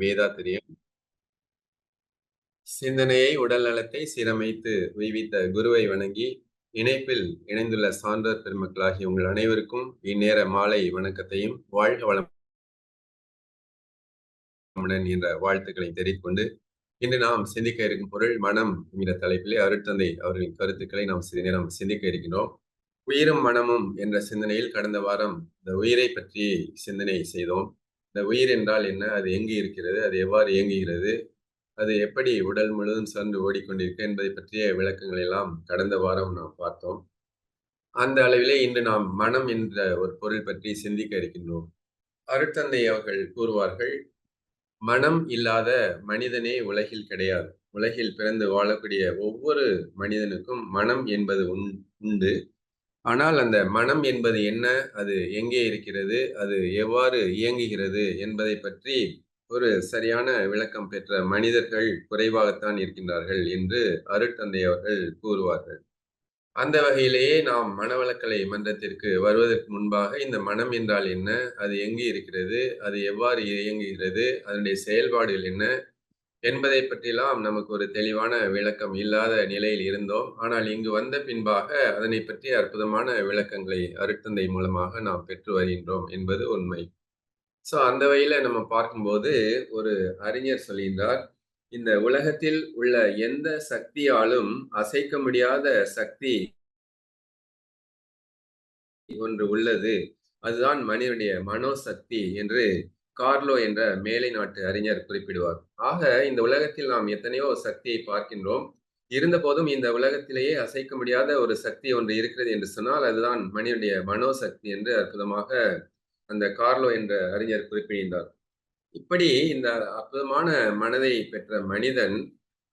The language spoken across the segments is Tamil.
வேதா தெரியும். சிந்தனையை உடல் நலத்தை சீரமைத்து உய்வித்த குருவை வணங்கி இணைப்பில் இணைந்துள்ள சான்றோர் பெருமக்களாகிய உங்கள் அனைவருக்கும் இந்நேர மாலை வணக்கத்தையும் வாழ்க வளமுடன் என்ற வாழ்த்துக்களை தெரிவித்துக்கொண்டு இன்று நாம் சிந்திக்க இருக்கும் பொருள் மனம் என்கிற தலைப்பிலே அருட்தந்தை அவர்களின் கருத்துக்களை நாம் சிறிது நேரம் சிந்திக்க இருக்கின்றோம். உயிரும் மனமும் என்ற சிந்தனையில் கடந்த வாரம் இந்த உயிரை பற்றி சிந்தனை செய்தோம். இந்த உயிர் என்றால் என்ன? அது எங்கு இருக்கிறது? அது எவ்வாறு இயங்குகிறது? அது எப்படி உடல் முழுவதும் சார்ந்து ஓடிக்கொண்டிருக்கு என்பதை பற்றிய விளக்கங்கள் எல்லாம் கடந்த வாரம் நாம் பார்த்தோம். அந்த அளவிலே இன்று நாம் மனம் என்ற ஒரு பொருள் பற்றி சிந்திக்க இருக்கின்றோம். அருட்தந்தை அவர்கள் கூறுவார்கள் மனம் இல்லாத மனிதனே உலகில் கிடையாது. உலகில் பிறந்து வாழக்கூடிய ஒவ்வொரு மனிதனுக்கும் மனம் என்பது உண்டு. ஆனால் அந்த மனம் என்பது என்ன? அது எங்கே இருக்கிறது? அது எவ்வாறு இயங்குகிறது என்பதை பற்றி ஒரு சரியான விளக்கம் பெற்ற மனிதர்கள் குறைவாகத்தான் இருக்கின்றார்கள் என்று அருட்தந்தை அவர்கள் கூறுவார்கள். அந்த வகையிலேயே நாம் மனவளக்கலை மன்றத்திற்கு வருவதற்கு முன்பாக இந்த மனம் என்றால் என்ன? அது எங்கு இருக்கிறது? அது எவ்வாறு இயங்குகிறது? அதனுடைய செயல்பாடுகள் என்ன? என்பதை பற்றிலாம் நமக்கு ஒரு தெளிவான விளக்கம் இல்லாத நிலையில் இருந்தோம். ஆனால் இங்கு வந்த பின்பாக அதனை பற்றி அற்புதமான விளக்கங்களை அருட்தந்தை மூலமாக நாம் பெற்று வருகின்றோம் என்பது உண்மை. ஸோ அந்த வகையில் நம்ம பார்க்கும்போது ஒரு அறிஞர் சொல்கின்றார் இந்த உலகத்தில் உள்ள எந்த சக்தியாலும் அசைக்க முடியாத சக்தி ஒன்று உள்ளது. அதுதான் மனிதனுடைய மனோசக்தி என்று கார்லோ என்ற மேலை நாட்டு அறிஞர் குறிப்பிடுவார். ஆக இந்த உலகத்தில் நாம் எத்தனையோ சக்தியை பார்க்கின்றோம். இருந்த போதும் இந்த உலகத்திலேயே அசைக்க முடியாத ஒரு சக்தி ஒன்று இருக்கிறது என்று சொன்னால் அதுதான் மனிதனுடைய மனோசக்தி என்று அற்புதமாக அந்த கார்லோ என்ற அறிஞர் குறிப்பிடுகின்றார். இப்படி இந்த அற்புதமான மனதை பெற்ற மனிதன்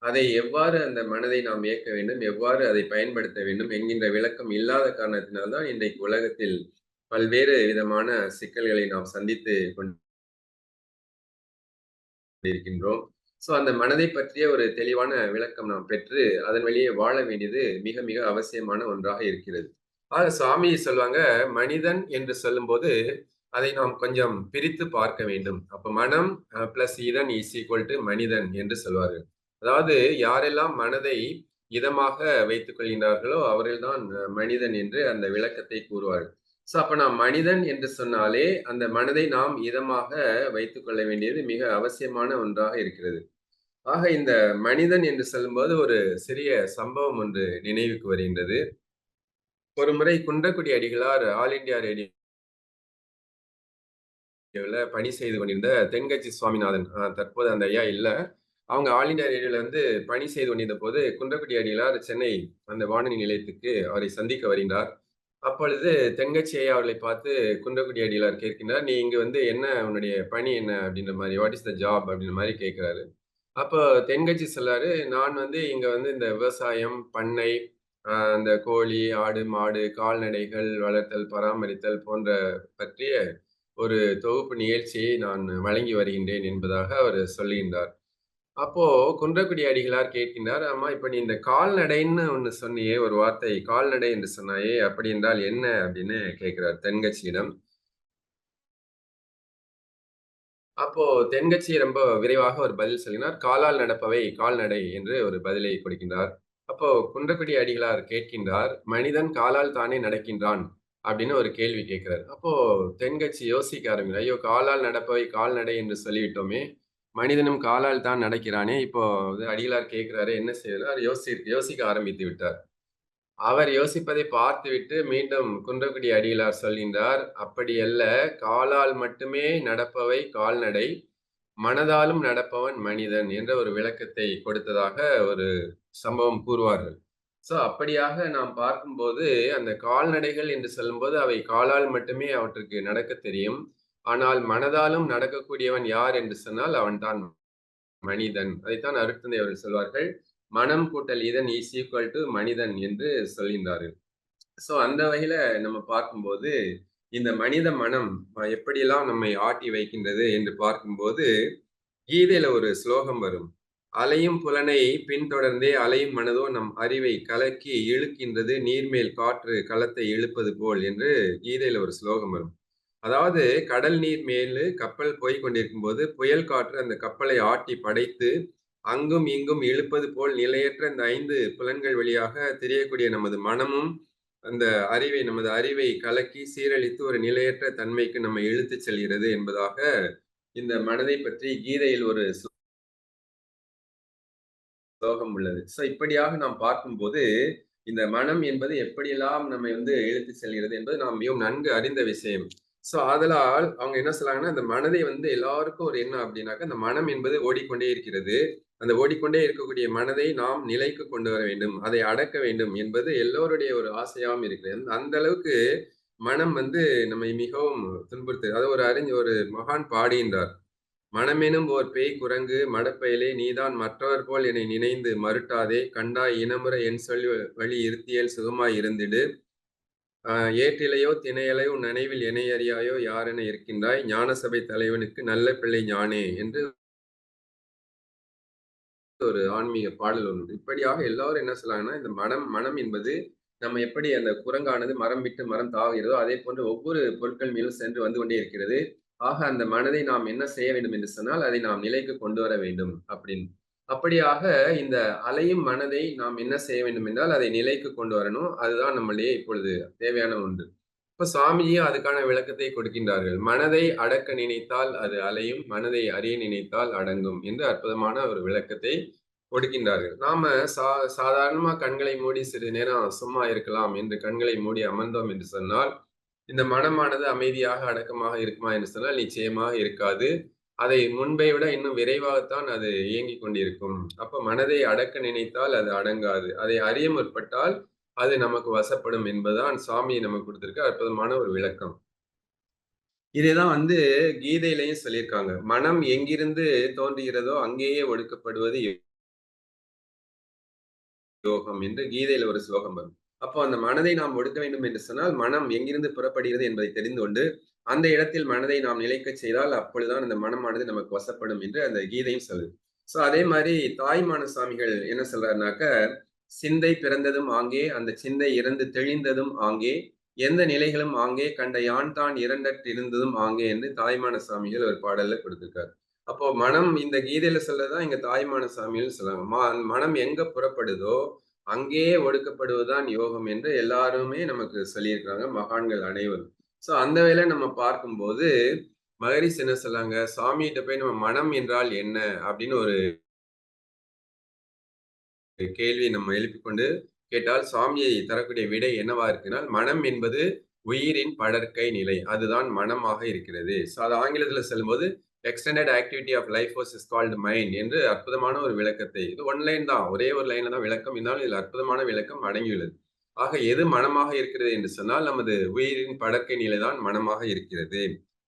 அதை எவ்வாறு அந்த மனதை நாம் இயக்க வேண்டும் எவ்வாறு அதை பயன்படுத்த வேண்டும் என்கின்ற விளக்கம் இல்லாத காரணத்தினால்தான் இன்றைக்கு உலகத்தில் பல்வேறு விதமான சிக்கல்களை நாம் சந்தித்து கொண்டிருக்கின்றோம். ஸோ அந்த மனதை பற்றிய ஒரு தெளிவான விளக்கம் நாம் பெற்று அதன் வழியே வாழ வேண்டியது மிக மிக அவசியமான ஒன்றாக இருக்கிறது. ஆக சுவாமி சொல்லுவாங்க மனிதன் என்று சொல்லும்போது அதை நாம் கொஞ்சம் பிரித்து பார்க்க வேண்டும். அப்ப மனம் பிளஸ் இதன் இஸ் ஈக்குவல் டு மனிதன் என்று சொல்வார்கள் அதாவது யாரெல்லாம் மனதை இதமாக வைத்துக் கொள்கின்றார்களோ அவர்கள்தான் மனிதன் என்று அந்த விளக்கத்தை கூறுவார்கள். ஸோ அப்போ நான் மனிதன் என்று சொன்னாலே அந்த மனதை நாம் இதமாக வைத்துக்கொள்ள வேண்டியது மிக அவசியமான ஒன்றாக இருக்கிறது. ஆக இந்த மனிதன் என்று சொல்லும்போது ஒரு சிறிய சம்பவம் ஒன்று நினைவுக்கு வருகின்றது. ஒரு முறை குன்றக்குடி அடிகளார் ஆல் இண்டியா ரேடியோவில் பணி செய்து கொண்டிருந்த தென்கட்சி சுவாமிநாதன் தற்போது அந்த ஐயா இல்லை. அவங்க ஆல் இண்டியா ரேடியோவில் வந்து பணி செய்து கொண்டிருந்த போது குன்றக்குடி அடிகளார் சென்னை அந்த வானொலி நிலையத்துக்கு அவரை சந்திக்க வருகின்றார். அப்பொழுது தென்கட்சி ஐயா அவர்களை பார்த்து குன்றக்குடி அடிகளார் கேட்கின்றார் நீ இங்க வந்து என்ன உன்னுடைய பணி என்ன? அப்படின்ற மாதிரி வாட் இஸ் த ஜாப் அப்படின்ற மாதிரி கேட்கிறாரு. அப்போ தென்கட்சி சொல்லாரு நான் வந்து இங்க வந்து இந்த விவசாயம் பண்ணை அந்த கோழி ஆடு மாடு கால்நடைகள் வளர்த்தல் பராமரித்தல் போன்ற பற்றிய ஒரு தொகுப்பு நிகழ்ச்சியை நான் வழங்கி வருகின்றேன் என்பதாக அவர் சொல்லுகின்றார். அப்போ குன்றக்குடி அடிகளார் கேட்கின்றார் ஆமா இப்ப நீ இந்த கால்நடைன்னு ஒண்ணு சொன்னியே ஒரு வார்த்தை கால்நடை என்று சொன்னாயே அப்படி என்றால் என்ன? அப்படின்னு கேட்கிறார் தென்கட்சியிடம். அப்போ தென்கட்சி ரொம்ப விரைவாக ஒரு பதில் சொல்லினார் காலால் நடப்பவை கால்நடை என்று ஒரு பதிலை கொடுக்கின்றார். அப்போ குன்றக்குடி அடிகளார் கேட்கின்றார் மனிதன் காலால் தானே நடக்கின்றான்? அப்படின்னு ஒரு கேள்வி கேட்கிறார். அப்போ தென்கட்சி யோசிக்க ஆரம்பிக்கிறார் ஐயோ காலால் நடப்பவை கால்நடை என்று சொல்லிவிட்டோமே மனிதனும் காலால் தான் நடக்கிறானே. இப்போ அடிகளார் கேட்கிறாரு என்ன செய்யறார் யோசி யோசிக்க ஆரம்பித்து விட்டார். அவர் யோசிப்பதை பார்த்துவிட்டு மீண்டும் குன்றக்குடி அடிகளார் சொல்கின்றார் அப்படி அல்ல. காலால் மட்டுமே நடப்பவை கால்நடை மனதாலும் நடப்பவன் மனிதன் என்ற ஒரு விளக்கத்தை கொடுத்ததாக ஒரு சம்பவம் கூறுவார்கள். ஸோ அப்படியாக நாம் பார்க்கும்போது அந்த கால்நடைகள் என்று சொல்லும்போது அவை காலால் மட்டுமே அவற்றுக்கு நடக்க தெரியும். ஆனால் மனதாலும் நடக்கக்கூடியவன் யார் என்று சொன்னால் அவன் தான் மனிதன். அதைத்தான் அருட்தந்தை அவர்கள் சொல்வார்கள். மனம் கூட்டல் இதன் இஸ் ஈக்குவல் டு மனிதன் என்று சொல்கின்றார்கள். ஸோ அந்த வகையில நம்ம பார்க்கும்போது இந்த மனித மனம் எப்படியெல்லாம் நம்மை ஆட்டி வைக்கின்றது என்று பார்க்கும்போது கீதையில ஒரு ஸ்லோகம் வரும். அலையும் புலனை பின்தொடர்ந்தே அலையும் மனதோ நம் அறிவை கலக்கி இழுக்கின்றது நீர்மேல் காற்று களத்தை இழுப்பது போல் என்று கீதையில ஒரு ஸ்லோகம் வரும். அதாவது கடல் நீர் மேலு கப்பல் போய் கொண்டிருக்கும் போது புயல் காற்று அந்த கப்பலை ஆட்டி படைத்து அங்கும் இங்கும் இழுப்பது போல் நிலையற்ற இந்த ஐந்து புலன்கள் வழியாக தெரியக்கூடிய நமது மனமும் அந்த அறிவை நமது அறிவை கலக்கி சீரழித்து ஒரு நிலையற்ற தன்மைக்கு நம்ம இழுத்து செல்கிறது என்பதாக இந்த மனதை பற்றி கீதையில் ஒரு ஸ்லோகம் உள்ளது. ஸோ இப்படியாக நாம் பார்க்கும்போது இந்த மனம் என்பது எப்படியெல்லாம் நம்மை வந்து இழுத்து செல்கிறது என்பது நாம் மிகவும் நன்கு அறிந்த விஷயம். சோ ஆதலால் அவங்க என்ன சொல்றாங்கன்னா அந்த மனதை வந்து எல்லாருக்கும் ஒரு என்ன அப்படின்னாக்க அந்த மனம் என்பது ஓடிக்கொண்டே இருக்கிறது. அந்த ஓடிக்கொண்டே இருக்கக்கூடிய மனதை நாம் நிலைக்கு கொண்டு வர வேண்டும். அதை அடக்க வேண்டும் என்பது எல்லோருடைய ஒரு ஆசையாகவும் இருக்கிறது அந்த அளவுக்கு மனம் வந்து நம்மை மிகவும் துன்புறுத்து அதாவது ஒரு அறிஞ ஒரு மகான் பாடுகின்றார் மனமெனும் ஓர் பேய் குரங்கு மடப்பயலே நீதான் மற்றவர் போல் என்னை நினைந்து மறுட்டாதே கண்டாய் இனமுறை என் சொல்லி வழி இருத்தியல் சுகமாய் இருந்திடு. ஏற்றிலையோ திணையலையோ நினைவில் இணையறியாயோ யாரென இருக்கின்றாய்? ஞான சபை தலைவனுக்கு நல்ல பிள்ளை ஞானே என்று ஒரு ஆன்மீக பாடல் ஒன்று. இப்படியாக எல்லாரும் என்ன சொல்றாங்கன்னா இந்த மனம் மனம் என்பது நம்ம எப்படி அந்த குரங்கானது மரம் விட்டு மரம் தாவுகிறதோ அதே போன்று ஒவ்வொரு பொருட்கள் மீதும் சென்று வந்து கொண்டே இருக்கிறது. ஆக அந்த மனதை நாம் என்ன செய்ய வேண்டும் என்று சொன்னால் அதை நாம் நிலைக்கு கொண்டு வர வேண்டும் அப்படின்னு. அப்படியாக இந்த அலையும் மனதை நாம் என்ன செய்ய வேண்டும் என்றால் அதை நிலைக்கு கொண்டு வரணும். அதுதான் நம்மளே இப்பொழுது தேவையான ஒன்று. இப்ப சுவாமியும் அதுக்கான விளக்கத்தை கொடுக்கின்றார்கள். மனதை அடக்க நினைத்தால் அது அலையும் மனதை அறிய நினைத்தால் அடங்கும் என்று அற்புதமான ஒரு விளக்கத்தை கொடுக்கின்றார்கள். நாம சா சாதாரணமா கண்களை மூடி சிறிது நேரம் சும்மா இருக்கலாம் என்று கண்களை மூடி அமர்ந்தோம் என்று சொன்னால் இந்த மனமானது அமைதியாக அடக்கமாக இருக்குமா என்று சொன்னால் நிச்சயமாக இருக்காது. அதை முன்பை விட இன்னும் விரைவாகத்தான் அது இயங்கிக் கொண்டிருக்கும். அப்ப மனதை அடக்க நினைத்தால் அது அடங்காது. அதை அறிய முற்பட்டால் அது நமக்கு வசப்படும் என்பதுதான் சாமி நமக்கு கொடுத்திருக்க அற்புதமான ஒரு விளக்கம். இதைதான் வந்து கீதையிலையும் சொல்லியிருக்காங்க. மனம் எங்கிருந்து தோன்றுகிறதோ அங்கேயே ஒடுக்கப்படுவது யோகம் என்று கீதையில ஒரு ஸ்லோகம் வரும். அப்போ அந்த மனதை நாம் ஒடுக்க வேண்டும் என்று சொன்னால் மனம் எங்கிருந்து புறப்படுகிறது என்பதை தெரிந்து கொண்டு அந்த இடத்தில் மனதை நாம் நிலைக்க செய்தால் அப்பொழுதுதான் அந்த மனமானது நமக்கு வசப்படும் என்று அந்த கீதையும் சொல்லுது. சோ அதே மாதிரி தாய்மான சுவாமிகள் என்ன சொல்றாருனாக்க சிந்தை பிறந்ததும் ஆங்கே அந்த சிந்தை இறந்து தெளிந்ததும் ஆங்கே எந்த நிலைகளும் ஆங்கே கண்ட யான் தான் இரண்டற்று இருந்ததும் ஆங்கே என்று தாய்மான சுவாமிகள் ஒரு பாடல்ல கொடுத்திருக்காரு. அப்போ மனம் இந்த கீதையில சொல்லதான் இங்க தாய்மான சாமிகள் சொல்றாங்க. மனம் எங்க புறப்படுதோ அங்கேயே ஒடுக்கப்படுவதுதான் யோகம் என்று எல்லாருமே நமக்கு சொல்லியிருக்கிறாங்க மகான்கள் அனைவரும். சோ அந்த வேலை நம்ம பார்க்கும்போது மகரிஷ் என்ன சொல்லாங்க சுவாமிகிட்ட போய் நம்ம மனம் என்றால் என்ன? அப்படின்னு ஒரு கேள்வி நம்ம எழுப்பிக்கொண்டு கேட்டால் சுவாமியை தரக்கூடிய விடை என்னவா இருக்குன்னா மனம் என்பது உயிரின் படற்கை நிலை. அதுதான் மனமாக இருக்கிறது. ஸோ அது ஆங்கிலத்தில் சொல்லும்போது extended activity of life force is called mind என்று அற்புதமான ஒரு விளக்கத்தை இது ஒன் லைன் தான் ஒரே ஒரு லைனில் தான் விளக்கம். இருந்தாலும் இதில் அற்புதமான விளக்கம் அடங்கியுள்ளது. ஆக எது மனமாக இருக்கிறது என்று சொன்னால் நமது உயிரின் படக்கை நிலை தான் மனமாக இருக்கிறது.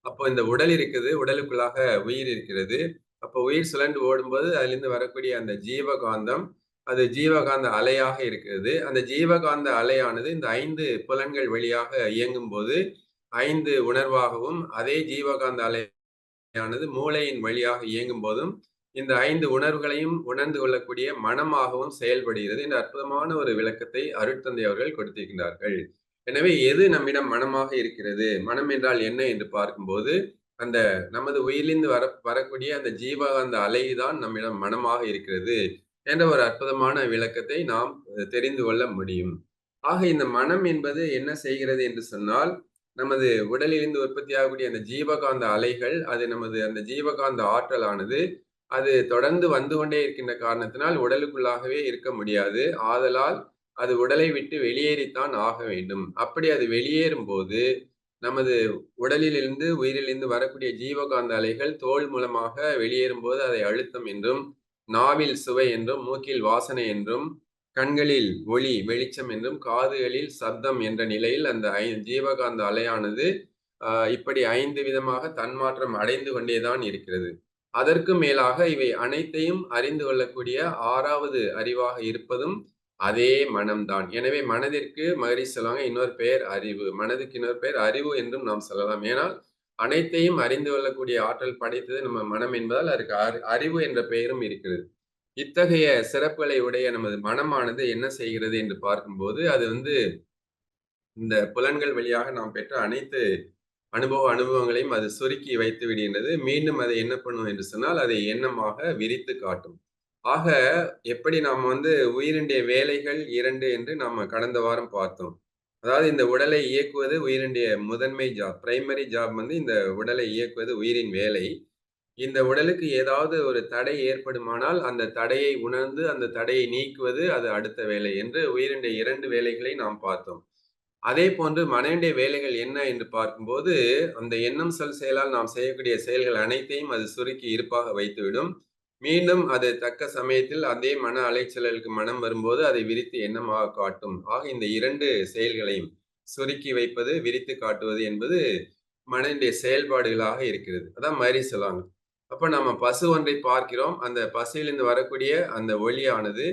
அப்போ இந்த உடல் இருக்குது உடலுக்குள்ளாக உயிர் இருக்கிறது. அப்போ உயிர் சுழண்டு ஓடும்போது அதிலிருந்து வரக்கூடிய அந்த ஜீவகாந்தம் அது ஜீவகாந்த அலையாக இருக்கிறது. அந்த ஜீவகாந்த அலையானது இந்த ஐந்து புலன்கள் வழியாக இயங்கும் போது ஐந்து உணர்வாகவும் அதே ஜீவகாந்த அலையானது மூளையின் வழியாக இயங்கும் போதும் இந்த ஐந்து உணர்வுகளையும் உணர்ந்து கொள்ளக்கூடிய மனமாகவும் செயல்படுகிறது இந்த அற்புதமான ஒரு விளக்கத்தை அருட்தந்தை அவர்கள் கொடுத்திருக்கிறார்கள் எனவே எது நம்மிடம் மனமாக இருக்கிறது? மனம் என்றால் என்ன என்று பார்க்கும்போது அந்த நமது உயிரிலிருந்து வர வரக்கூடிய அந்த ஜீவகாந்த அலைதான் நம்மிடம் மனமாக இருக்கிறது என்ற ஒரு அற்புதமான விளக்கத்தை நாம் தெரிந்து கொள்ள முடியும். ஆக இந்த மனம் என்பது என்ன செய்கிறது என்று சொன்னால் நமது உடலிலிருந்து உற்பத்தியாகக்கூடிய அந்த ஜீவகாந்த அலைகள் அது நமது அந்த ஜீவகாந்த ஆற்றலானது அது தொடர்ந்து வந்து கொண்டே இருக்கின்ற காரணத்தினால் உடலுக்குள்ளாகவே இருக்க முடியாது. ஆதலால் அது உடலை விட்டு வெளியேறித்தான் ஆக வேண்டும். அப்படி அது வெளியேறும் போது நமது உடலிலிருந்து உயிரிலிருந்து வரக்கூடிய ஜீவகாந்த அலைகள் தோல் மூலமாக வெளியேறும் போது அதை அழுத்தம் என்றும் நாவில் சுவை என்றும் மூக்கில் வாசனை என்றும் கண்களில் ஒளி வெளிச்சம் என்றும் காதுகளில் சப்தம் என்ற நிலையில் அந்த ஐ ஜீவகாந்த அலையானது இப்படி ஐந்து விதமாக தன்மாற்றம் அடைந்து கொண்டேதான் இருக்கிறது. அதற்கு மேலாக இவை அனைத்தையும் அறிந்து கொள்ளக்கூடிய ஆறாவது அறிவாக இருப்பதும் அதே மனம்தான். எனவே மனதிற்கு மகரி சொல்லுவாங்க இன்னொரு பெயர் அறிவு. மனதுக்கு இன்னொரு பெயர் அறிவு என்றும் நாம் சொல்லலாம். ஏனால் அனைத்தையும் அறிந்து கொள்ளக்கூடிய ஆற்றல் படைத்தது நம்ம மனம் என்பதால் அதுக்கு அறிவு என்ற பெயரும் இருக்கிறது. இத்தகைய சிறப்புகளை உடைய நமது மனமானது என்ன செய்கிறது என்று பார்க்கும்போது அது வந்து இந்த புலன்கள் வழியாக நாம் பெற்ற அனைத்து அனுபவ அனுபவங்களையும் அது சுருக்கி வைத்து விடுகின்றது. மீண்டும் அதை என்ன பண்ணும் என்று சொன்னால் அதை எண்ணமாக விரித்து காட்டும். ஆக எப்படி நாம் வந்து உயிரினுடைய வேலைகள் இரண்டு என்று நாம் கடந்த வாரம் பார்த்தோம். அதாவது இந்த உடலை இயக்குவது உயிரினுடைய முதன்மை ஜாப் பிரைமரி ஜாப் வந்து இந்த உடலை இயக்குவது உயிரின் வேலை. இந்த உடலுக்கு ஏதாவது ஒரு தடை ஏற்படுமானால் அந்த தடையை உணர்ந்து அந்த தடையை நீக்குவது அது அடுத்த வேலை என்று உயிரினுடைய இரண்டு வேலைகளை நாம் பார்த்தோம். அதே போன்று மனைவிடைய வேலைகள் என்ன என்று பார்க்கும்போது அந்த எண்ணம் சொல் செயலால் நாம் செய்யக்கூடிய செயல்கள் அனைத்தையும் அது சுருக்கி இருப்பாக வைத்துவிடும். மீண்டும் அது தக்க சமயத்தில் அதே மன அலைச்சலுக்கு மனம் வரும்போது அதை விரித்து எண்ணமாக காட்டும். ஆக இந்த இரண்டு செயல்களையும் சுருக்கி வைப்பது விரித்து காட்டுவது என்பது மனதினுடைய செயல்பாடுகளாக இருக்கிறது. அதான் மாதிரி சொல்லுவாங்க அப்ப நம்ம பசு ஒன்றை பார்க்கிறோம். அந்த பசுவிலிருந்து வரக்கூடிய அந்த ஒளியானது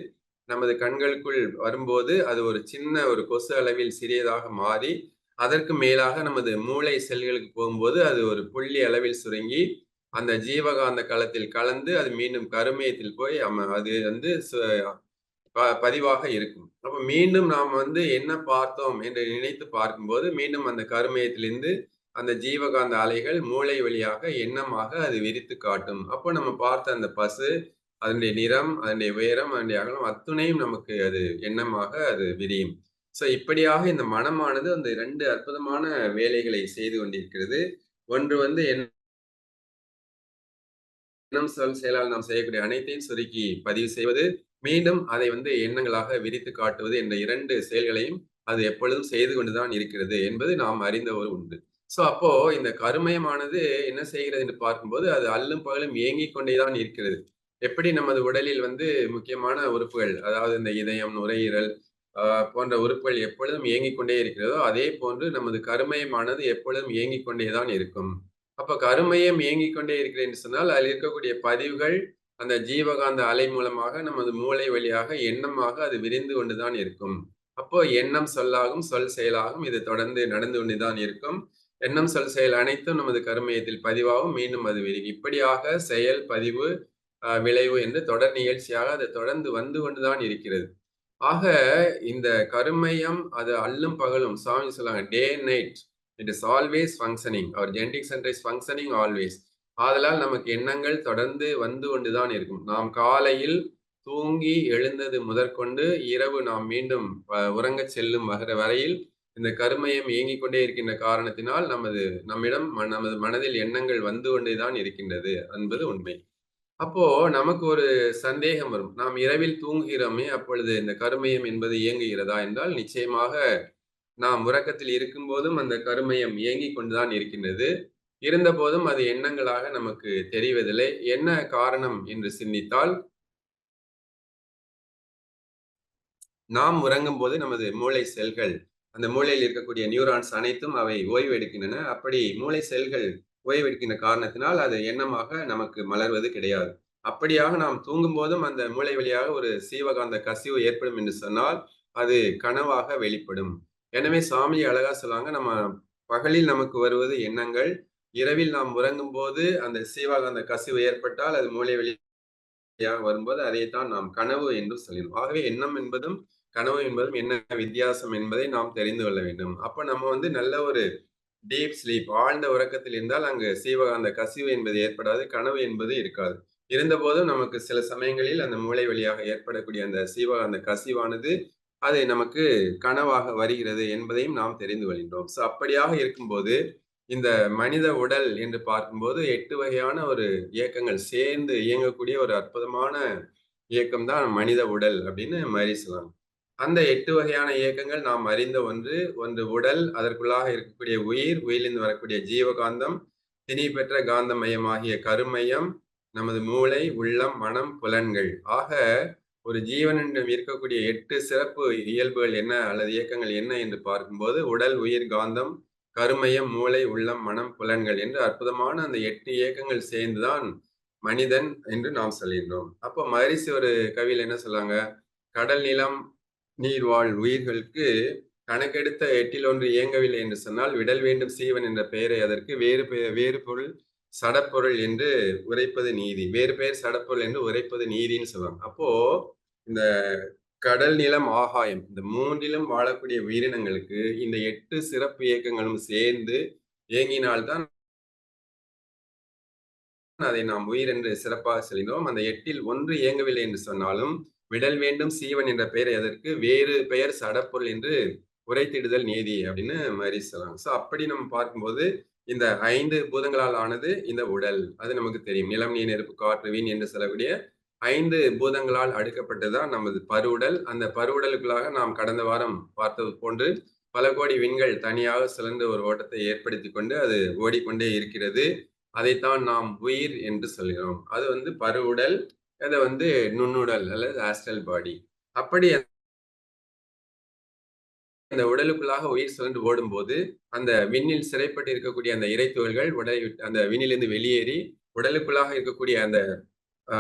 நமது கண்களுக்குள் வரும்போது அது ஒரு சின்ன ஒரு கொசு அளவில் சிறியதாக மாறி அதற்கு மேலாக நமது மூளை செல்களுக்கு போகும்போது அது ஒரு புள்ளி அளவில் சுருங்கி அந்த ஜீவகாந்த களத்தில் கலந்து அது மீண்டும் கருமையத்தில் போய் அது வந்து பதிவாக இருக்கும். அப்ப மீண்டும் நாம் வந்து என்ன பார்த்தோம் என்று நினைத்து பார்க்கும்போது மீண்டும் அந்த கருமையத்திலிருந்து அந்த ஜீவகாந்த அலைகள் மூளை வழியாக எண்ணமாக அது விரித்து காட்டும். அப்போ நம்ம பார்த்த அந்த பசு அதனுடைய நிறம் அதனுடைய உயரம் அதனுடைய அகலம் அத்துணையும் நமக்கு அது எண்ணமாக அது விரியும். ஸோ இப்படியாக இந்த மனமானது அந்த இரண்டு அற்புதமான வேலைகளை செய்து கொண்டிருக்கிறது. ஒன்று வந்து எண்ணம் சொல் செயலால் நாம் செய்யக்கூடிய அனைத்தையும் சுருக்கி பதிவு செய்வது மீண்டும் அதை வந்து எண்ணங்களாக விரித்து காட்டுவது என்ற இரண்டு செயல்களையும் அது எப்பொழுதும் செய்து கொண்டுதான் இருக்கிறது என்பது நாம் அறிந்த ஒரு உண்டு. சோ அப்போ இந்த கருமயமானது என்ன செய்கிறது என்று பார்க்கும்போது அது அல்லும் பகலும் இயங்கிக் கொண்டேதான் இருக்கிறது. எப்படி நமது உடலில் வந்து முக்கியமான உறுப்புகள் அதாவது இந்த இதயம் நுரையீரல் போன்ற உறுப்புகள் எப்பொழுதும் இயங்கிக் கொண்டே இருக்கிறதோ அதே போன்று நமது கருமயமானது எப்பொழுதும் இயங்கிக் கொண்டேதான் இருக்கும். அப்ப கருமயம் இயங்கிக் கொண்டே இருக்கிறேன் சொன்னால் அதில் இருக்கக்கூடிய பதிவுகள் அந்த ஜீவகாந்த அலை மூலமாக நமது மூளை வழியாக எண்ணமாக அது விரிந்து கொண்டுதான் இருக்கும். அப்போ எண்ணம் சொல்லாகும் சொல் செயலாகும் இது தொடர்ந்து நடந்து கொண்டுதான் இருக்கும். எண்ணம் சொல் செயல் அனைத்தும் நமது கருமயத்தில் பதிவாகும் மீண்டும் அது விரி இப்படியாக செயல் பதிவு விளைவு என்று தொடர் நிகழ்ச்சியாக அது தொடர்ந்து வந்து கொண்டுதான் இருக்கிறது. ஆக இந்த கருமையம் அது அல்லும் பகலும் சாமி சொல்லுவாங்க day night it is always functioning our genetic center is functioning always ஆதலால் நமக்கு எண்ணங்கள் தொடர்ந்து வந்து கொண்டுதான் இருக்கும். நாம் காலையில் தூங்கி எழுந்தது முதற்கொண்டு இரவு நாம் மீண்டும் உறங்க செல்லும் வகிற வரையில் இந்த கருமையம் இயங்கிக் கொண்டே இருக்கின்ற காரணத்தினால் நமது நம்மிடம் நமது மனதில் எண்ணங்கள் வந்து கொண்டேதான் இருக்கின்றது. என்பது உண்மை. அப்போ நமக்கு ஒரு சந்தேகம் வரும். நாம் இரவில் தூங்குகிறோமே அப்பொழுது இந்த கருமையம் என்பது இயங்குகிறதா என்றால் நிச்சயமாக நாம் உறக்கத்தில் இருக்கும் போதும் அந்த கருமையம் இயங்கிக் கொண்டுதான் இருக்கின்றது. இருந்த போதும் அது எண்ணங்களாக நமக்கு தெரிவதில்லை. என்ன காரணம் என்று சிந்தித்தால் நாம் உறங்கும் போது நமது மூளை செல்கள் அந்த மூளையில் இருக்கக்கூடிய நியூரான்ஸ் அனைத்தும் அவை ஓய்வு எடுக்கின்றன அப்படி மூளை செல்கள் ஓய்வு காரணத்தினால் அது எண்ணமாக நமக்கு மலர்வது கிடையாது. அப்படியாக நாம் தூங்கும் போதும் அந்த மூளை வழியாக ஒரு சீவகாந்த கசிவு ஏற்படும் என்று சொன்னால் அது கனவாக வெளிப்படும். எனவே சாமி அழகா சொல்லுவாங்க நம்ம பகலில் நமக்கு வருவது எண்ணங்கள் இரவில் நாம் உறங்கும் போது அந்த சீவகாந்த கசிவு ஏற்பட்டால் அது மூளை வழியாக வரும்போது அதைத்தான் நாம் கனவு என்று சொல்லிடும் ஆகவே எண்ணம் என்பதும் கனவு என்பதும் என்ன வித்தியாசம் என்பதை நாம் தெரிந்து கொள்ள வேண்டும். அப்ப நம்ம வந்து நல்ல ஒரு டீப் ஸ்லீப் ஆழ்ந்த உறக்கத்தில் இருந்தால் அங்கு சீவகாந்த கசிவு என்பது ஏற்படாது கனவு என்பது இருக்காது. இருந்தபோதும் நமக்கு சில சமயங்களில் அந்த மூளை வழியாக ஏற்படக்கூடிய அந்த சீவகாந்த கசிவானது அது நமக்கு கனவாக வருகிறது என்பதையும் நாம் தெரிந்து கொள்கின்றோம். ஸோ அப்படியாக இருக்கும்போது இந்த மனித உடல் என்று பார்க்கும்போது எட்டு வகையான ஒரு இயக்கங்கள் சேர்ந்து இயங்கக்கூடிய ஒரு அற்புதமான இயக்கம் தான் மனித உடல் அப்படின்னு மாதிரி அந்த எட்டு வகையான இயக்கங்கள் நாம் அறிந்த ஒன்று ஒன்று உடல் அதற்குள்ளாக இருக்கக்கூடிய உயிர் உயிரிலிருந்து வரக்கூடிய ஜீவகாந்தம் திணி பெற்ற காந்தமயமாகிய கருமையம் நமது மூளை உள்ளம் மனம் புலன்கள். ஆக ஒரு ஜீவனிடம் இருக்கக்கூடிய எட்டு சிறப்பு இயல்புகள் என்ன அல்லது இயக்கங்கள் என்ன என்று பார்க்கும்போது உடல் உயிர் காந்தம் கருமையம் மூளை உள்ளம் மனம் புலன்கள் என்று அற்புதமான அந்த எட்டு இயக்கங்கள் சேர்ந்துதான் மனிதன் என்று நாம் சொல்கின்றோம். அப்போ மரிசி ஒரு கவியில் என்ன சொல்லாங்க? கடல் நிலம் நீர்வாழ் உயிர்களுக்கு கணக்கெடுத்த எட்டில் ஒன்று இயங்கவில்லை என்று சொன்னால் விடல் வேண்டும் சீவன் என்ற பெயரை அதற்கு வேறு வேறு பொருள் சடப்பொருள் என்று உரைப்பது நீதி. வேறு பெயர் சடப்பொருள் என்று உரைப்பது நீதின்னு சொல்லுவாங்க. அப்போ இந்த கடல் நிலம் ஆகாயம் இந்த மூன்றிலும் வாழக்கூடிய உயிரினங்களுக்கு இந்த எட்டு சிறப்பு இயக்கங்களும் சேர்ந்து இயங்கினால்தான் அதை நாம் உயிர் என்று சிறப்பாக சொல்லினோம். அந்த எட்டில் ஒன்று இயங்கவில்லை என்று சொன்னாலும் விடல் வேண்டும் சீவன் என்ற பெயர் எதற்கு? வேறு பெயர் சடப்பொருள் என்று உரைத்திடுதல் நீதி அப்படின்னு மாதிரி சொல்லலாம். ஸோ அப்படி நம்ம பார்க்கும்போது இந்த ஐந்து பூதங்களால் ஆனது இந்த உடல். அது நமக்கு தெரியும். நிலம் நீர் நெருப்பு காற்று வீண் என்று சொல்லக்கூடிய ஐந்து பூதங்களால் அடுக்கப்பட்டதுதான் நமது பருவுடல். அந்த பருவுடலுக்குள்ளாக நாம் கடந்த வாரம் பார்த்தது போன்று பல கோடி விண்கள் தனியாக சிறந்த ஒரு ஓட்டத்தை ஏற்படுத்தி கொண்டு அது ஓடிக்கொண்டே இருக்கிறது. அதைத்தான் நாம் உயிர் என்று சொல்கிறோம். அது வந்து பருவுடல் அதை வந்து நுண்ணுடல் அல்லது ஆஸ்ட்ரல் பாடி அப்படி அந்த உடலுக்குள்ளாக உயிர் சுழன்று ஓடும்போது அந்த விண்ணில் சிறைப்பட்டு இருக்கக்கூடிய அந்த இறைத்துகள்கள் உடலை அந்த விண்ணிலிருந்து வெளியேறி உடலுக்குள்ளாக இருக்கக்கூடிய அந்த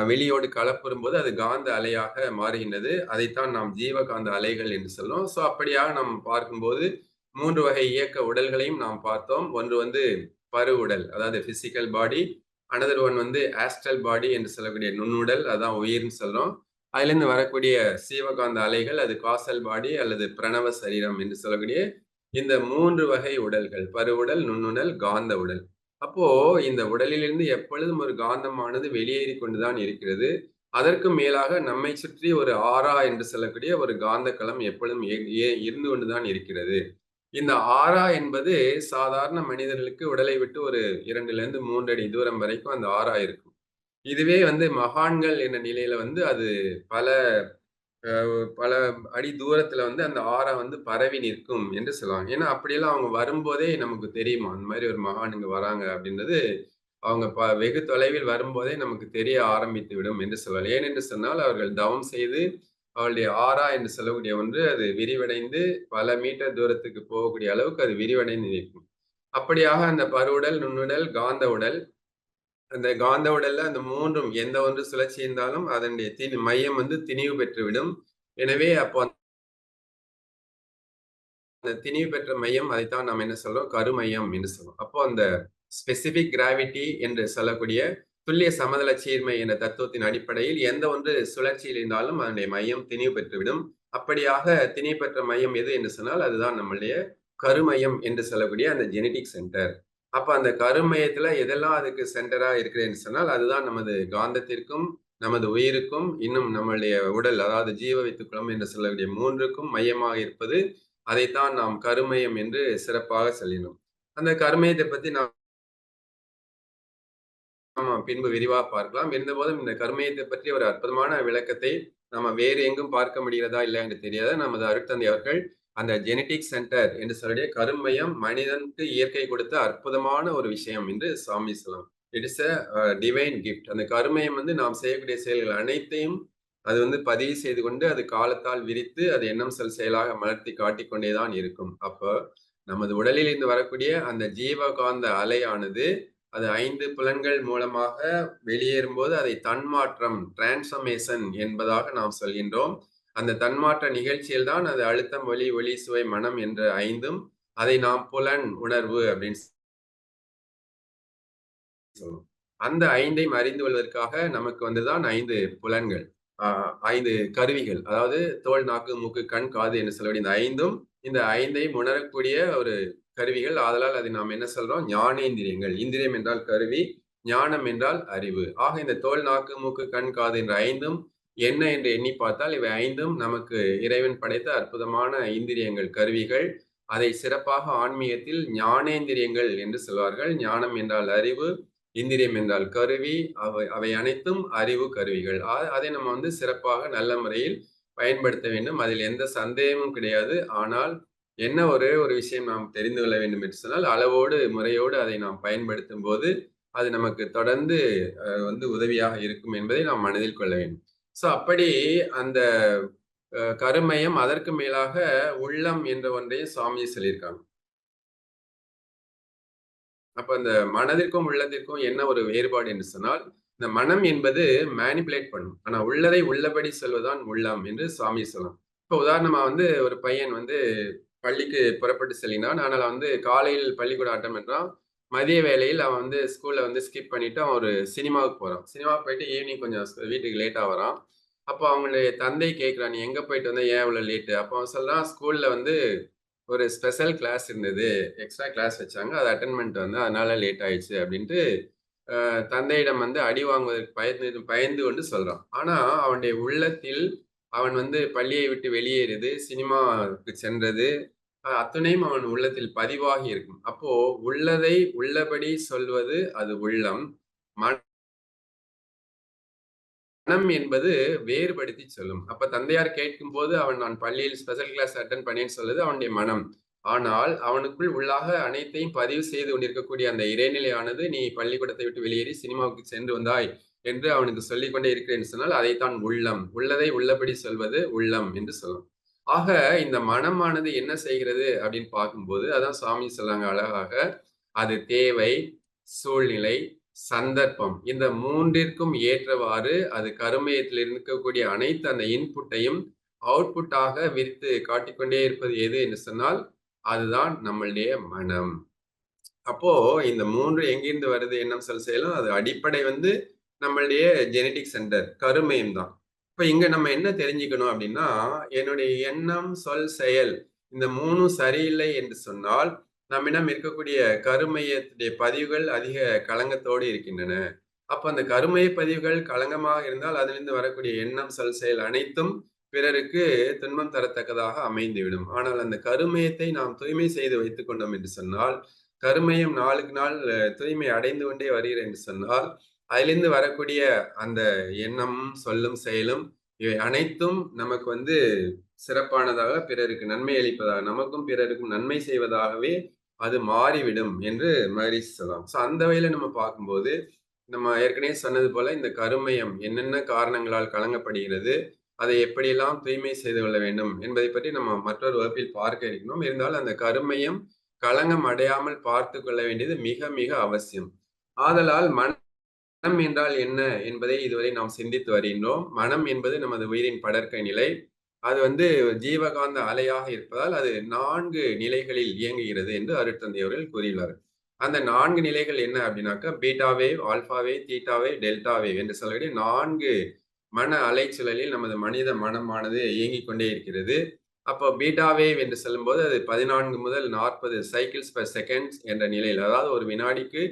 வெளியோடு கலப்புறும் போது அது காந்த அலையாக மாறுகின்றது. அதைத்தான் நாம் ஜீவகாந்த அலைகள் என்று சொல்லும் ஸோ அப்படியாக நாம் பார்க்கும்போது மூன்று வகை இயக்க உடல்களையும் நாம் பார்த்தோம். ஒன்று வந்து பரு உடல் அதாவது பிசிக்கல் பாடி அனதர் ஒன் வந்து ஆஸ்ட்ரல் பாடி என்று சொல்லக்கூடிய நுண்ணுடல் அதான் உயிர்னு சொல்றோம். அதுலேருந்து வரக்கூடிய சீவகாந்த அலைகள் அது காசல் பாடி அல்லது பிரணவ சரீரம் என்று சொல்லக்கூடிய இந்த மூன்று வகை உடல்கள் பருவுடல் நுண்ணுடல் காந்த உடல். அப்போ இந்த உடலிலிருந்து எப்பொழுதும் ஒரு காந்தமானது வெளியேறி கொண்டுதான் இருக்கிறது. அதற்கு மேலாக நம்மை சுற்றி ஒரு ஆரா என்று சொல்லக்கூடிய ஒரு காந்த களம் எப்பொழுதும் இருந்து கொண்டுதான் இருக்கிறது. இந்த ஆரா என்பது சாதாரண மனிதர்களுக்கு உடலை விட்டு ஒரு இரண்டுல இருந்து மூன்று அடி தூரம் வரைக்கும் அந்த ஆரா இருக்கும். இதுவே வந்து மகான்கள் என்ற நிலையில வந்து அது பல பல அடி தூரத்துல வந்து அந்த ஆறா வந்து பரவி நிற்கும் என்று சொல்லுவாங்க. ஏன்னா அப்படியெல்லாம் அவங்க வரும்போதே நமக்கு தெரியுமா? அந்த மாதிரி ஒரு மகான் இங்க வராங்க அப்படின்றது அவங்க ப வெகு தொலைவில் வரும்போதே நமக்கு தெரிய ஆரம்பித்து விடும் என்று சொல்லலாம். ஏனென்று சொன்னால் அவர்கள் தவம் செய்து அவளுடைய ஆரா என்று சொல்லக்கூடிய ஒன்று அது விரிவடைந்து பல மீட்டர் தூரத்துக்கு போகக்கூடிய அளவுக்கு அது விரிவடைந்து நிற்கும். அப்படியாக அந்த பருவுடல் நுண்ணுடல் காந்த உடல் அந்த காந்த உடல்ல அந்த மூன்றும் எந்த ஒன்று சுழற்சி இருந்தாலும் அதனுடைய திணி மையம் வந்து திணிவு பெற்றுவிடும். எனவே அப்போ அந்த திணிவு பெற்ற மையம் அதைத்தான் நாம் என்ன சொல்றோம்? கருமையம் என்று சொல்லுவோம் அப்போ அந்த ஸ்பெசிபிக் கிராவிட்டி என்று சொல்லக்கூடிய துல்லிய சமதள சீர்மை என்ற தத்துவத்தின் அடிப்படையில் எந்த ஒன்று சுழற்சியில் இருந்தாலும் அதனுடைய மையம் திணிவு பெற்றுவிடும். அப்படியாக திணிவு பெற்ற மையம் எது என்று சொன்னால் அதுதான் நம்மளுடைய கருமையம் என்று சொல்லக்கூடிய அந்த ஜெனடிக் சென்டர் அப்ப அந்த கருமையத்துல எதெல்லாம் அதுக்கு சென்டரா இருக்கிறேன்னு சொன்னால் அதுதான் நமது காந்தத்திற்கும் நமது உயிருக்கும் இன்னும் நம்மளுடைய உடல் அதாவது ஜீவ வித்துக்குளம் என்று சொல்லக்கூடிய மூன்றுக்கும் மையமாக இருப்பது அதைத்தான் நாம் கருமையம் என்று சிறப்பாக சொல்லினோம். அந்த கருமையத்தை பத்தி நாம் பின்பு விரிவாக பார்க்கலாம். இருந்தபோதும் இந்த கருமையத்தை பற்றி ஒரு அற்புதமான விளக்கத்தை நம்ம வேறு எங்கும் பார்க்க முடிகிறதா இல்லை என்று தெரியாத நமது அருட்தந்தை அவர்கள் அந்த ஜெனடிக் சென்டர் என்று சொல்லிய கருமையம் மனிதனுக்கு இயற்கை கொடுத்த அற்புதமான ஒரு விஷயம் என்று சாமி சொல்லலாம். It is a divine gift அந்த கருமையம் வந்து நாம் செய்யக்கூடிய செயல்கள் அனைத்தையும் அது வந்து பதிவு செய்து கொண்டு அது காலத்தால் விரித்து அது எண்ணம் செல் செயலாக மலர்த்தி காட்டிக்கொண்டேதான் இருக்கும். அப்போ நமது உடலில் இருந்து வரக்கூடிய அந்த ஜீவகாந்த அலையானது அது ஐந்து புலன்கள் மூலமாக வெளியேறும்போது அதை தன்மாற்றம் டிரான்ஸ்ஃபர்மேஷன் என்பதாக நாம் சொல்கின்றோம். அந்த தன்மாற்ற நிகழ்ச்சியில் தான் அது அழுத்தம் ஒலி ஒளி சுவை மனம் என்ற ஐந்தும் அதை நாம் புலன் உணர்வு அப்படின்னு சொல்லுவோம். அந்த ஐந்தையும் அறிந்து கொள்வதற்காக நமக்கு வந்துதான் ஐந்து புலன்கள் ஐந்து கருவிகள் அதாவது தோல் நாக்கு மூக்கு கண் காது என்று சொல்லக்கூடிய இந்த ஐந்தும் இந்த ஐந்தையும் உணரக்கூடிய ஒரு கருவிகள். ஆதலால் அதை நாம் என்ன சொல்றோம்? ஞானேந்திரியங்கள். இந்திரியம் என்றால் கருவி ஞானம் என்றால் அறிவு. ஆக இந்த தோல் நாக்கு மூக்கு கண் காது என்ற ஐந்தும் என்ன என்று எண்ணி பார்த்தால் இவை ஐந்தும் நமக்கு இறைவன் படைத்த அற்புதமான இந்திரியங்கள் கருவிகள். அதை சிறப்பாக ஆன்மீகத்தில் ஞானேந்திரியங்கள் என்று சொல்வார்கள். ஞானம் என்றால் அறிவு இந்திரியம் என்றால் கருவி. அவை அவை அனைத்தும் அறிவு கருவிகள். அதை நம்ம வந்து சிறப்பாக நல்ல முறையில் பயன்படுத்த வேண்டும். அதில் எந்த சந்தேகமும் கிடையாது. ஆனால் என்ன ஒரே ஒரு விஷயம் நாம் தெரிந்து கொள்ள வேண்டும் என்று சொன்னால் அளவோடு முறையோடு அதை நாம் பயன்படுத்தும் போது அது நமக்கு தொடர்ந்து வந்து உதவியாக இருக்கும் என்பதை நாம் மனதில் கொள்ள வேண்டும். ஸோ அப்படி அந்த கருமயம் அதற்கு மேலாக உள்ளம் என்ற ஒன்றையும் சுவாமி சொல்லியிருக்காங்க. அப்ப அந்த மனதிற்கும் உள்ளத்திற்கும் என்ன ஒரு வேறுபாடு என்று சொன்னால் இந்த மனம் என்பது மேனிப்புலேட் பண்ணும். ஆனா உள்ளதை உள்ளபடி சொல்வதுதான் உள்ளம் என்று சுவாமி சொல்லலாம். இப்போ உதாரணமா வந்து ஒரு பையன் வந்து பள்ளிக்கு புறப்பட்டு செல்லினான். ஆனால் வந்து காலையில் பள்ளிக்கூட ஆட்டம் என்றான். மதிய வேலையில் அவன் வந்து ஸ்கூல்ல வந்து ஸ்கிப் பண்ணிட்டு அவன் ஒரு சினிமாவுக்கு போறான். சினிமாவுக்கு போயிட்டு ஈவினிங் கொஞ்சம் வீட்டுக்கு லேட்டாக வரான். அப்போ அவங்களுடைய தந்தை கேட்குறான் நீ எங்கே போயிட்டு வந்தா? ஏன் இவ்வளோ லேட்டு அப்போ அவன் சொல்கிறான் ஸ்கூலில் வந்து ஒரு ஸ்பெஷல் கிளாஸ் இருந்தது. எக்ஸ்ட்ரா கிளாஸ் வச்சாங்க. அது அட்டன்மெண்ட் பண்ணிட்டு அதனால லேட் ஆயிடுச்சு. அப்படின்ட்டு தந்தையிடம் வந்து அடி வாங்குவதற்கு பயந்து பயந்து கொண்டு சொல்கிறான் ஆனால் அவனுடைய உள்ளத்தில் அவன் வந்து பள்ளியை விட்டு வெளியேறுது சினிமாவுக்கு சென்றது, அத்தனையும் அவன் உள்ளத்தில் பதிவாகி இருக்கும். அப்போ உள்ளதை உள்ளபடி சொல்வது அது உள்ளம். மனம் என்பது வேறுபடுத்தி சொல்லும். அப்ப தந்தையார் கேட்கும் போது அவன் நான் பள்ளியில் ஸ்பெஷல் கிளாஸ் அட்டன் பண்ணேன்னு சொல்லுது அவனுடைய மனம். ஆனால், அவனுக்குள் உள்ளாக அனைத்தையும் பதிவு செய்து கொண்டிருக்கக்கூடிய அந்த இறைநிலையானது, "நீ பள்ளிக்கூடத்தை விட்டு வெளியேறி சினிமாவுக்கு சென்று வந்தாய்" என்று அவனுக்கு சொல்லிக்கொண்டே இருக்கிறேன் என்று சொன்னால், அதைத்தான் உள்ளம். உள்ளதை உள்ளபடி சொல்வது உள்ளம் என்று சொல்லும். ஆக இந்த மனமானது என்ன செய்கிறது அப்படின்னு பார்க்கும்போது, அதான் சாமி சொல்லாங்க அழகாக, அது தேவை, சூழ்நிலை, சந்தர்ப்பம். இந்த மூன்றிற்கும் ஏற்றவாறு அது கருமையத்தில் இருக்கக்கூடிய அனைத்து அந்த இன்புட்டையும் அவுட்புட்டாக விரித்து காட்டிக்கொண்டே இருப்பது எது என்று சொன்னால், அதுதான் நம்மளுடைய மனம். அப்போ இந்த மூன்று எங்கிருந்து வருது என்ன சொல், செயலும்? அது அடிப்படை வந்து நம்மளுடைய ஜெனடிக் சென்டர் கருமையம் தான். இப்ப இங்க நம்ம என்ன தெரிஞ்சுக்கணும் அப்படின்னா, என்னுடைய எண்ணம், சொல், செயல் இந்த மூணும் சரியில்லை என்று சொன்னால், நம்மிடம் இருக்கக்கூடிய கருமையத்துடைய பதிவுகள் அதிக களங்கத்தோடு இருக்கின்றன. அப்ப அந்த கருமைய பதிவுகள் களங்கமாக இருந்தால், அதிலிருந்து வரக்கூடிய எண்ணம், சொல், செயல் அனைத்தும் பிறருக்கு துன்பம் தரத்தக்கதாக அமைந்துவிடும். ஆனால் அந்த கருமையத்தை நாம் தூய்மை செய்து வைத்துக் கொண்டோம் என்று சொன்னால், கருமையம் நாளுக்கு நாள் தூய்மை அடைந்து கொண்டே வருகிறேன் என்று சொன்னால், அதுலேருந்து வரக்கூடிய அந்த எண்ணம் சொல்லும், செயலும் இவை அனைத்தும் நமக்கு வந்து சிறப்பானதாக, பிறருக்கு நன்மை அளிப்பதாக, நமக்கும் பிறருக்கும் நன்மை செய்வதாகவே அது மாறிவிடும் என்று மகரிஷி சொல்லலாம். ஸோ அந்த வகையில் நம்ம பார்க்கும்போது, நம்ம ஏற்கனவே சொன்னது போல இந்த கருமயம் என்னென்ன காரணங்களால் கலங்கப்படுகிறது, அதை எப்படியெல்லாம் தூய்மை செய்து கொள்ள வேண்டும் என்பதை பற்றி நம்ம மற்றொரு வகுப்பில் பார்க்க இருக்கிறோம். இருந்தாலும் அந்த கருமையம் களங்கம் அடையாமல் பார்த்து கொள்ள வேண்டியது மிக மிக அவசியம். ஆதலால் மனம் என்றால் என்ன என்பதை இதுவரை நாம் சிந்தித்து வருகின்றோம். மனம் என்பது நமது உயிரின் படர்க்கை நிலை. அது வந்து ஜீவகாந்த அலையாக இருப்பதால், அது நான்கு நிலைகளில் இயங்குகிறது என்று அருட்தந்தை அவர்கள் அந்த நான்கு நிலைகள் என்ன அப்படின்னாக்கா, beta wave, alpha wave, theta wave, delta wave என்று சொல்லக்கூடிய நான்கு மன அலைச்சூழலில் நமது மனித மனமானது இயங்கிக் கொண்டே இருக்கிறது. அப்போ பீட்டா வேவ் என்று சொல்லும்போது, அது 14 முதல் 40 சைக்கிள்ஸ் பர் செகண்ட்ஸ் என்ற நிலையில், அதாவது ஒரு வினாடிக்கு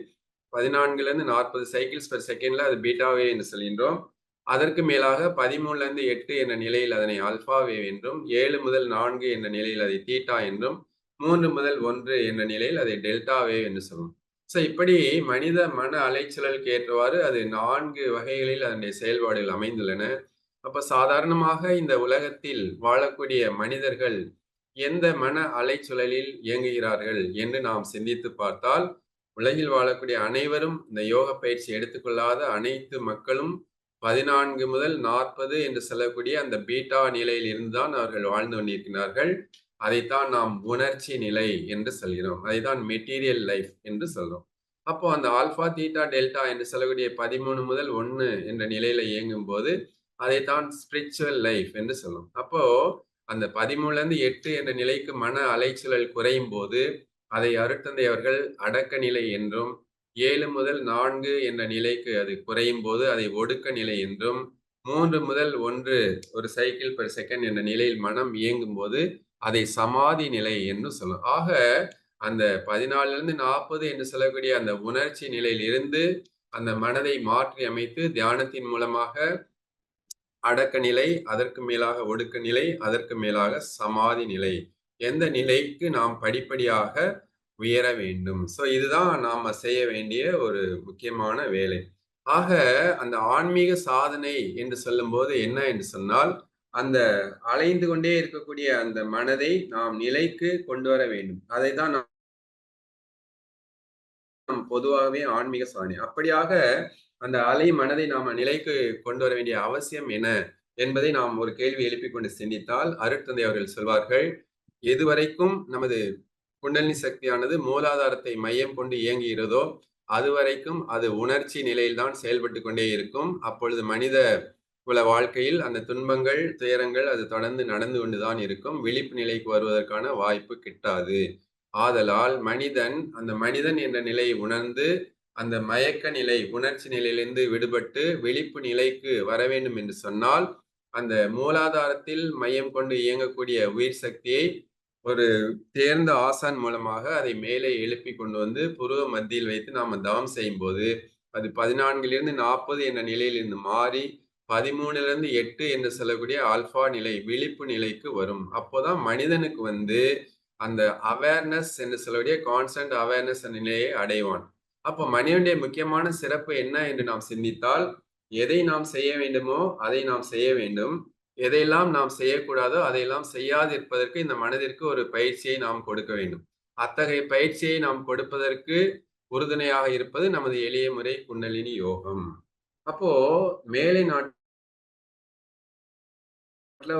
14லிருந்து 40 சைக்கிள்ஸ் பெர் செகண்ட்ல அது பீட்டாவே என்று சொல்கின்றோம். அதற்கு மேலாக 13லிருந்து 8 என்ற நிலையில் அதனை அல்ஃபாவே என்றும், ஏழு முதல் நான்கு என்ற நிலையில் அதை தீட்டா என்றும், மூன்று முதல் ஒன்று என்ற நிலையில் அதை டெல்டாவே என்று சொல்லும் ஸோ இப்படி மனித மன அலைச்சலுக்கு ஏற்றவாறு அது நான்கு வகைகளில் அதனுடைய செயல்பாடுகள் அமைந்துள்ளன. அப்போ சாதாரணமாக இந்த உலகத்தில் வாழக்கூடிய மனிதர்கள் எந்த மன அலைச்சூழலில் இயங்குகிறார்கள் என்று நாம் சிந்தித்து பார்த்தால், உலகில் வாழக்கூடிய அனைவரும் இந்த யோக பயிற்சி எடுத்துக்கொள்ளாத அனைத்து மக்களும் 14 முதல் 40 என்று சொல்லக்கூடிய அந்த பீட்டா நிலையில் இருந்து தான் அவர்கள் வாழ்ந்து கொண்டிருக்கிறார்கள். அதைத்தான் நாம் உணர்ச்சி நிலை என்று சொல்கிறோம். அதைதான் மெட்டீரியல் லைஃப் என்று சொல்றோம். அப்போ அந்த ஆல்ஃபா, தீட்டா, டெல்டா என்று சொல்லக்கூடிய 13 முதல் ஒன்று என்ற நிலையில இயங்கும்போது, அதைத்தான் ஸ்பிரிச்சுவல் லைஃப் என்று சொல்லும். அப்போ அந்த 13லிருந்து 8 என்ற நிலைக்கு மன அலைச்சலல் குறையும் போது அதை அருட்தந்தை அவர்கள் அடக்க நிலை என்றும், ஏழு முதல் நான்கு என்ற நிலைக்கு அது குறையும் போது அதை ஒடுக்க நிலை என்றும், மூன்று முதல் ஒன்று ஒரு சைக்கிள் பெர் செகண்ட் என்ற நிலையில் மனம் இயங்கும்போது, அதை சமாதி நிலை என்று சொல்லும். ஆக அந்த 14லிருந்து 40 என்று சொல்லக்கூடிய அந்த உணர்ச்சி நிலையில் இருந்து, அந்த மனதை மாற்றி அமைத்து தியானத்தின் மூலமாக அடக்க நிலை, அதற்கு மேலாக ஒடுக்க நிலை, அதற்கு மேலாக சமாதி நிலை. எந்த நிலைக்கு நாம் படிப்படியாக உயர வேண்டும். ஸோ இதுதான் நாம செய்ய வேண்டிய ஒரு முக்கியமான வேலை. ஆக அந்த ஆன்மீக சாதனை என்று சொல்லும்போது என்ன என்று சொன்னால், அந்த அலைந்து கொண்டே இருக்கக்கூடிய அந்த மனதை நாம் நிலைக்கு கொண்டு வர வேண்டும். அதை தான் நாம் பொதுவாகவே ஆன்மீக சாதனை. அப்படியாக அந்த அலை மனதை நாம் நிலைக்கு கொண்டு வர வேண்டிய அவசியம் என்ன? என்பதை நாம் ஒரு கேள்வி எழுப்பிக் கொண்டு சிந்தித்தால், அருட்தந்தை அவர்கள் சொல்வார்கள், எதுவரைக்கும் நமது குண்டலினி சக்தியானது மூலாதாரத்தை மையம் கொண்டு இயங்குகிறதோ, அதுவரைக்கும் அது உணர்ச்சி நிலையில் தான் கொண்டே இருக்கும். அப்பொழுது மனித குல வாழ்க்கையில் அந்த துன்பங்கள், துயரங்கள் அது தொடர்ந்து நடந்து கொண்டு தான் இருக்கும். விழிப்பு நிலைக்கு வருவதற்கான வாய்ப்பு கிட்டாது. ஆதலால் மனிதன், அந்த மனிதன் என்ற நிலையை உணர்ந்து, அந்த மயக்க நிலை, உணர்ச்சி நிலையிலிருந்து விடுபட்டு விழிப்பு நிலைக்கு வர வேண்டும் என்று சொன்னால், அந்த மூலாதாரத்தில் மையம் கொண்டு இயங்கக்கூடிய உயிர் சக்தியை ஒரு தேர்ந்த ஆசான் மூலமாக அதை மேலே எழுப்பி கொண்டு வந்து புருவ மத்தியில் வைத்து நாம தவம் செய்யும் போது அது பதினான்கிலிருந்து நாற்பது என்ற நிலையிலிருந்து மாறி பதிமூணுலேருந்து எட்டு என்று சொல்லக்கூடிய ஆல்ஃபா நிலை விழிப்பு நிலைக்கு வரும். அப்போதான் மனிதனுக்கு வந்து அந்த அவேர்னஸ் என்று சொல்லக்கூடிய கான்ஸ்டன்ட் அவேர்னஸ் நிலையை அடைவான். அப்போ மனிதனுடைய முக்கியமான சிறப்பு என்ன என்று நாம் சிந்தித்தால் எதை நாம் செய்ய வேண்டுமோ அதை நாம் செய்ய வேண்டும். எதையெல்லாம் நாம் செய்யக்கூடாதோ அதையெல்லாம் செய்யாதிருப்பதற்கு இந்த மனதிற்கு ஒரு பயிற்சியை நாம் கொடுக்க வேண்டும். அத்தகைய பயிற்சியை நாம் கொடுப்பதற்கு உறுதுணையாக இருப்பது நமது எளிய முறை குண்டலினி யோகம். அப்போ மேலை நாட்டுல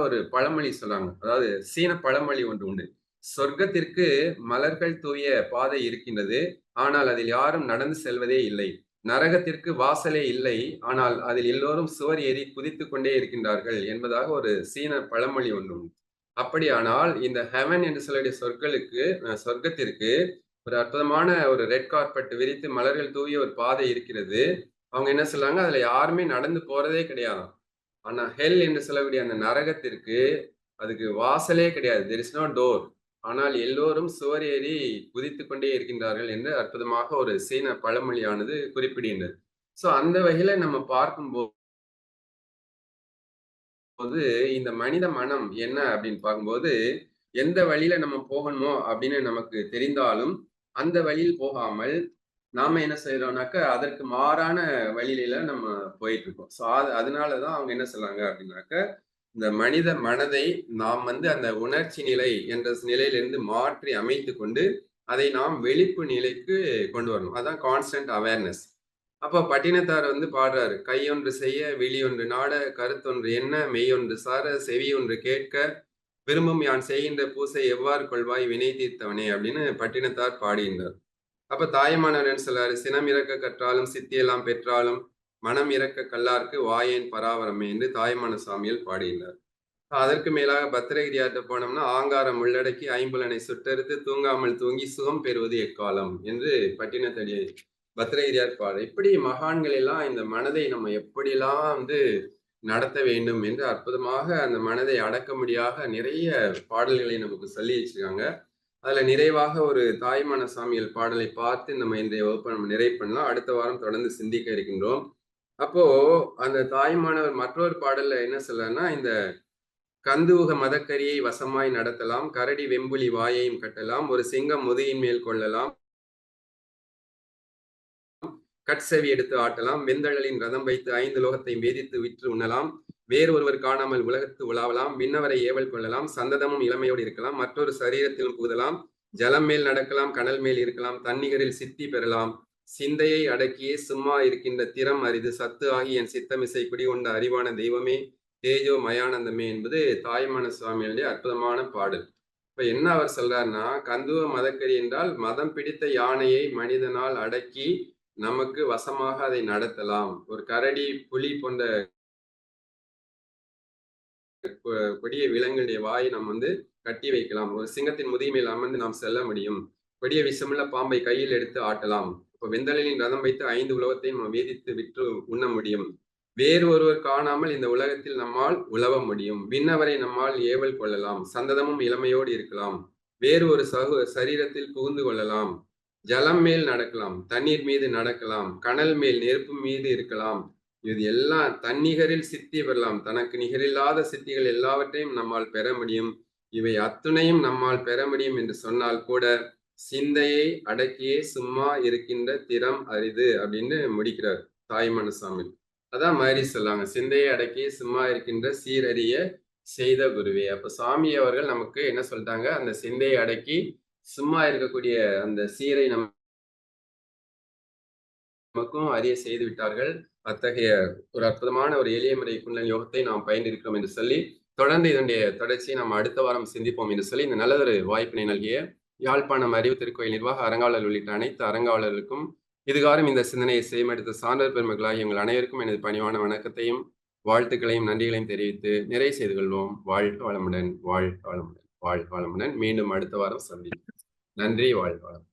ஒரு பழமொழி சொல்லாங்க அதாவது சீன பழமொழி ஒன்று உண்டு. சொர்க்கத்திற்கு மலர்கள் தூய பாதை இருக்கின்றது. ஆனால் அதில் யாரும் நடந்து செல்வதே இல்லை. நரகத்திற்கு வாசலே இல்லை. ஆனால் அதில் எல்லோரும் சுவர் ஏறி குதித்து கொண்டே இருக்கின்றார்கள் என்பதாக ஒரு சீன பழமொழி ஒன்று அப்படியானால் இந்த ஹெவன் என்று சொல்லக்கூடிய சொற்களுக்கு சொர்க்கத்திற்கு ஒரு அற்புதமான ஒரு ரெட் கார்பெட் விரித்து மலர்கள் தூவிய ஒரு பாதை இருக்கிறது. அவங்க என்ன சொல்றாங்க? அதுல யாருமே நடந்து போறதே கிடையாது. ஆனா ஹெல் என்று சொல்லக்கூடிய அந்த நரகத்திற்கு அதுக்கு வாசலே கிடையாது. தெர் இஸ் நோ டோர் ஆனால் எல்லோரும் சுவர் ஏறி குதித்து கொண்டே இருக்கின்றார்கள் என்று அற்புதமாக ஒரு சீன பழமொழியானது குறிப்பிடுகின்றது. சோ அந்த வகையில நம்ம பார்க்கும்போது இந்த மனித மனம் என்ன அப்படின்னு பார்க்கும்போது எந்த வழியில நம்ம போகணுமோ அப்படின்னு நமக்கு தெரிந்தாலும் அந்த வழியில் போகாமல் நாம என்ன செய்யறோம்னாக்க அதற்கு மாறான வழியில நம்ம போயிட்டு இருக்கோம். ஸோ அதனாலதான் அவங்க என்ன சொல்றாங்க அப்படின்னாக்க இந்த மனித மனதை நாம் வந்து அந்த உணர்ச்சி நிலை என்ற நிலையிலிருந்து மாற்றி அமைத்து கொண்டு அதை நாம் வெளிப்பு நிலைக்கு கொண்டு வரணும். அதான் கான்ஸ்டன்ட் அவேர்னஸ் அப்போ பட்டினத்தார் வந்து பாடுறாரு கையொன்று செய்ய விழி ஒன்று நாட கருத்தொன்று என்ன மெய்யொன்று சார செவி ஒன்று கேட்க விரும்பும் யான் செய்கின்ற பூசை எவ்வாறு கொள்வாய் வினை தீர்த்தவனே அப்படின்னு பட்டினத்தார் பாடுகின்றார் அப்ப தாயமானவன் சொல்லாரு சினம் இறக்க கற்றாலும் சித்தியெல்லாம் பெற்றாலும் மனம் இறக்க கல்லார்க்கு வாயேன் பராவரமே என்று தாய்மான சாமியில் பாடினார் அதற்கு மேலாக பத்திரகிரியாட்ட போனோம்னா ஆங்காரம் உள்ளடக்கி ஐம்புலனை சுட்டறுத்து தூங்காமல் தூங்கி சுகம் பெறுவது எக்காலம் என்று பட்டினத்தடி பத்திரகிரியார் பாடு. இப்படி மகான்கள் எல்லாம் இந்த மனதை நம்ம எப்படிலாம் வந்து நடத்த வேண்டும் என்று அற்புதமாக அந்த மனதை அடக்க முடியாத நிறைய பாடல்களை நமக்கு சொல்லி வச்சிருக்காங்க. அதுல நிறைவாக ஒரு தாய்மான சாமியல் பாடலை பார்த்து நம்ம இன்றைய வகுப்பை நம்ம நிறைவு பண்ணலாம். அடுத்த வாரம் தொடர்ந்து சிந்திக்க இருக்கின்றோம். அப்போ அந்த தாய்மானவர் மற்றொரு பாடல்ல என்ன சொல்லனா இந்த கந்துவுக மதக்கரியை வசமாய் நடத்தலாம் கரடி வெம்புலி வாயையும் கட்டலாம் ஒரு சிங்கம் முதுகின் மேல் கொள்ளலாம் கட்செவி எடுத்து ஆட்டலாம் வெந்தழலின் ரதம் வைத்து ஐந்து லோகத்தை வேதித்து விற்று உண்ணலாம் வேறு ஒருவர் காணாமல் உலகத்து உலாவலாம் விண்ணவரை ஏவல் கொள்ளலாம் சந்ததமும் இளமையோடு இருக்கலாம் மற்றொரு சரீரத்திலும் கூதலாம் ஜலம் மேல் நடக்கலாம் கனல் மேல் இருக்கலாம் தன்னிகரில் சித்தி பெறலாம் சிந்தையை அடக்கியே சும்மா இருக்கின்ற திறம் அரிது. சத்து ஆகி என் சித்தமிசை குடி கொண்ட அறிவான தெய்வமே தேஜோ மயானந்தமே என்பது தாய்மான சுவாமியுடைய அற்புதமான பாடல். இப்ப என்ன அவர் சொல்றாருன்னா கந்துவ மதக்கறி என்றால் மதம் பிடித்த யானையை மனிதனால் அடக்கி நமக்கு வசமாக அதை நடத்தலாம். ஒரு கரடி புலி போன்ற கொடிய விலங்குடைய வாயை நாம் வந்து கட்டி வைக்கலாம். ஒரு சிங்கத்தின் முதுமையில் அமர்ந்து நாம் செல்ல முடியும். கொடிய விஷமுள்ள பாம்பை கையில் எடுத்து ஆட்டலாம். வெந்தலின் ரதம் வைத்து ஐந்து உலகத்தையும் வேதித்து விற்று உண்ண முடியும். வேறு ஒருவர் காணாமல் இந்த உலகத்தில் நம்மால் உழவ முடியும். விண்ணவரை நம்மால் ஏவல் கொள்ளலாம். சந்ததமும் இளமையோடு இருக்கலாம். வேறு ஒரு சகு சரீரத்தில் புகுந்து கொள்ளலாம். ஜலம் மேல் நடக்கலாம். தண்ணீர் மீது நடக்கலாம். கனல் மேல் நெருப்பு மீது இருக்கலாம். இது எல்லாம் தன்னிகரில் சித்தி பெறலாம். தனக்கு நிகரில்லாத சித்திகள் எல்லாவற்றையும் நம்மால் பெற முடியும். இவை அத்துணையும் நம்மால் பெற முடியும் என்று சொன்னால் கூட சிந்தையை அடக்கியே சும்மா இருக்கின்ற திறம் அரிது அப்படின்னு முடிக்கிறார் தாய்மன சாமி அதான் மாதிரி சொல்லாங்க. சிந்தையை அடக்கி சும்மா இருக்கின்ற சீரறிய செய்த குருவே. அப்ப சாமி அவர்கள் நமக்கு என்ன சொல்லிட்டாங்க? அந்த சிந்தையை அடக்கி சும்மா இருக்கக்கூடிய அந்த சீரை நம் நமக்கும் அறிய செய்து விட்டார்கள். அத்தகைய ஒரு அற்புதமான ஒரு எளிய முறை குண்டல் யோகத்தை நாம் பயந்திருக்கிறோம் என்று சொல்லி தொடர்ந்து இதனுடைய தொடர்ச்சியை நாம் அடுத்த வாரம் சிந்திப்போம் என்று சொல்லி இந்த நல்லதொரு வாய்ப்பினை நல்கிய யாழ்ப்பாணம் அறிவு திருக்கோயில் நிர்வாக அரங்காவலர் உள்ளிட்ட அனைத்து அரங்காவலர்களுக்கும் இதுகாரும் இந்த சிந்தனையை செய்யமெடுத்த சான்றர் பெருமக்களாக எங்கள் அனைவருக்கும் எனது பணிவான வணக்கத்தையும் வாழ்த்துக்களையும் நன்றிகளையும் தெரிவித்து நிறைவு செய்து கொள்வோம். வாழ்க வளமுடன் வாழ்க வளமுடன் வாழ்க வளமுடன். மீண்டும் அடுத்த வாரம் சந்திப்போம். நன்றி வாழ்க வளம்